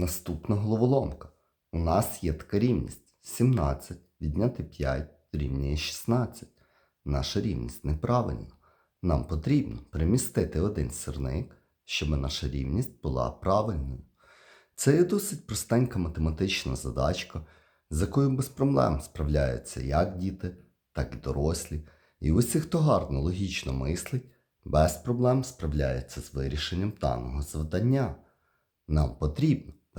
Наступна головоломка. У нас є така рівність 17 відняти 5 дорівнює 16. Наша рівність неправильна. Нам потрібно перемістити один сірник, щоб наша рівність була правильною. Це є досить простенька математична задачка, з якою без проблем справляються як діти, так і дорослі. І усі, хто гарно логічно мислить, без проблем справляється з вирішенням даного завдання. Нам потрібно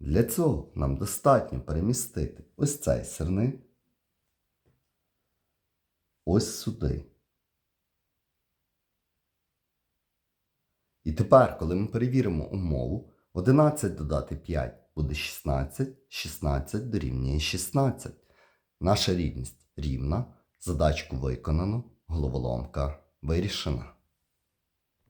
Для цього нам достатньо перемістити ось цей сирник ось сюди. І тепер, коли ми перевіримо умову, 11 додати 5 буде 16, 16 дорівнює 16. Наша рівність рівна, задачку виконано, головоломка вирішена.